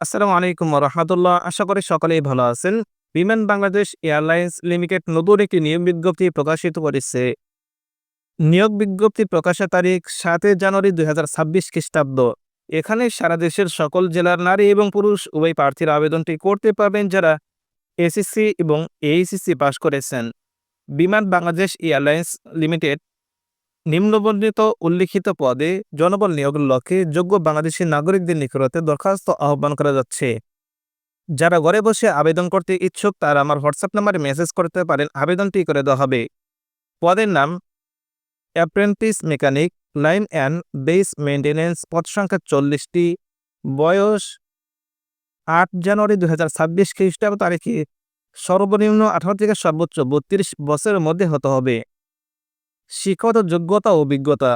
আসসালামু আলাইকুম রহমতুল্লাহ আশা করি সকলেই ভালো আছেন। বিমান বাংলাদেশ এয়ারলাইন্স লিমিটেড নতুন একটি নিয়োগ বিজ্ঞপ্তি প্রকাশিত করেছে। নিয়োগ বিজ্ঞপ্তি প্রকাশের তারিখ সাতই জানুয়ারি দুই হাজার ছাব্বিশ খ্রিস্টাব্দ। এখানে সারা দেশের সকল জেলার নারী এবং পুরুষ উভয় প্রার্থীর আবেদনটি করতে পারবেন যারা এসএসসি এবং এইচএসসি পাশ করেছেন। বিমান বাংলাদেশ এয়ারলাইন্স লিমিটেড নিম্নবর্ণিত উল্লিখিত পদে জনবল নিয়োগের লক্ষ্যে যোগ্য বাংলাদেশি নাগরিকদের নিকটতে দরখাস্ত আহ্বান করা যাচ্ছে। যারা ঘরে বসে আবেদন করতে ইচ্ছুক, তারা আমার হোয়াটসঅ্যাপ নাম্বারে মেসেজ করতে পারেন, আবেদনটি করে দেওয়া হবে। পদের নাম, apprentice mechanic, line and base maintenance পদ সংখ্যা চল্লিশটি, বয়স আট জানুয়ারি দু হাজার ছাব্বিশ খ্রিস্টাব্দ তারিখে সর্বনিম্ন আঠারো থেকে সর্বোচ্চ বত্রিশ বছরের মধ্যে হতে হবে। শিক্ষাগত যোগ্যতা ও অভিজ্ঞতা।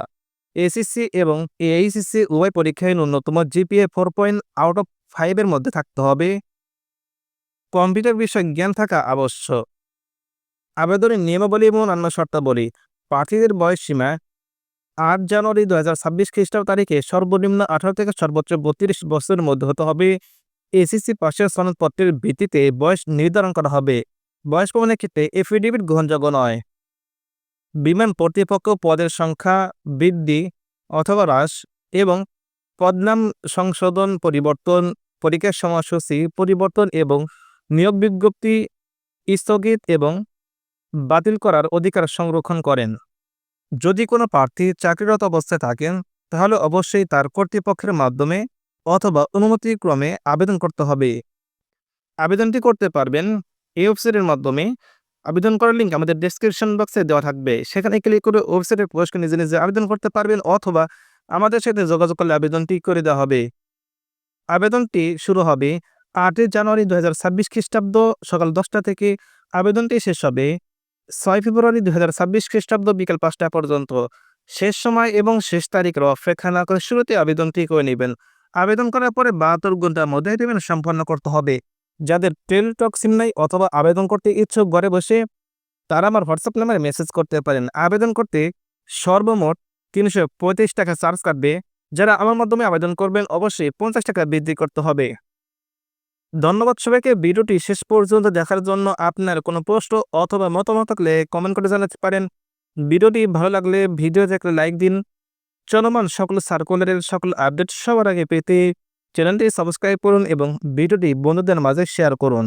এসএসসি এবং এইচএসসি উভয় পরীক্ষায় ন্যূনতম GPA four point out of ফাইভের মধ্যে থাকতে হবে। কম্পিউটার বিষয়ে জ্ঞান থাকা আবশ্যক। আবেদনের নিয়মাবলী এবং অন্যান্য শর্তাবলী। প্রার্থীদের বয়স সীমা আট জানুয়ারি দু হাজার ছাব্বিশ খ্রিস্টাব্দ তারিখে সর্বনিম্ন আঠারো থেকে সর্বোচ্চ বত্রিশ বছরের মধ্যে হতে হবে। এসিসি পাশের সনদপত্রের ভিত্তিতে বয়স নির্ধারণ করা হবে। বয়স প্রমাণের ক্ষেত্রে এফিডেভিট গ্রহণযোগ্য নয়। বিমান কর্তৃপক্ষ পদের সংখ্যা বৃদ্ধি অথবা হ্রাস এবং পদনাম সংশোধন পরিবর্তন পরীক্ষার সময়সূচি পরিবর্তন এবং নিয়োগ বিজ্ঞপ্তি স্থগিত এবং বাতিল করার অধিকার সংরক্ষণ করেন। যদি কোনো প্রার্থী চাকরিরত অবস্থায় থাকেন, তাহলে অবশ্যই তার কর্তৃপক্ষের মাধ্যমে অথবা অনুমতিক্রমে আবেদন করতে হবে। আবেদনটি করতে পারবেন এই ওয়েবসাইটের মাধ্যমে আবেদন করার লিঙ্ক আমাদের ডেসক্রিপশন বক্সে দেওয়া থাকবে। সেখানে ক্লিক করে ওয়েবসাইটে প্রবেশ নিজে নিজে আবেদন করতে পারবেন অথবা আমাদের সাথে যোগাযোগ করলে আবেদনটি করে দেওয়া হবে। আবেদনটি শুরু হবে আটই জানুয়ারি দু হাজার ছাব্বিশ খ্রিস্টাব্দ সকাল দশটা থেকে। আবেদনটি শেষ হবে ছয় ফেব্রুয়ারি দু হাজার ছাব্বিশ খ্রিস্টাব্দ বিকাল পাঁচটা পর্যন্ত। শেষ সময় এবং শেষ তারিখের অপেক্ষা না করে শুরুতে আবেদনটি করে নেবেন। আবেদন করার পরে বাহাত্তর ঘণ্টার মধ্যে পেমেন্ট সম্পন্ন করতে হবে। যাদের টেলিটক সিম নাই অথবা আবেদন করতে ইচ্ছুক ঘরে বসে, তারা আমার হোয়াটসঅ্যাপ নাম্বারে মেসেজ করতে পারেন। আবেদন করতে সর্বমোট তিনশো পঁয়ত্রিশ টাকা চার্জ কাটবে। যারা আমার মাধ্যমে আবেদন করবেন, অবশ্যই পঞ্চাশ টাকা বৃদ্ধি করতে হবে। ধন্যবাদ সবাইকে। ভিডিওটি শেষ পর্যন্ত দেখার জন্য আপনার কোনো প্রশ্ন অথবা মতামত থাকলে কমেন্ট করে জানাতে পারেন। ভিডিওটি ভালো লাগলে ভিডিও দেখলে লাইক দিন। চলমান সকল সার্কুলারের সকল আপডেট সবার আগে পেতে চ্যানেলটি সাবস্ক্রাইব করুন এবং ভিডিওটি বন্ধুদের মাঝে শেয়ার করুন।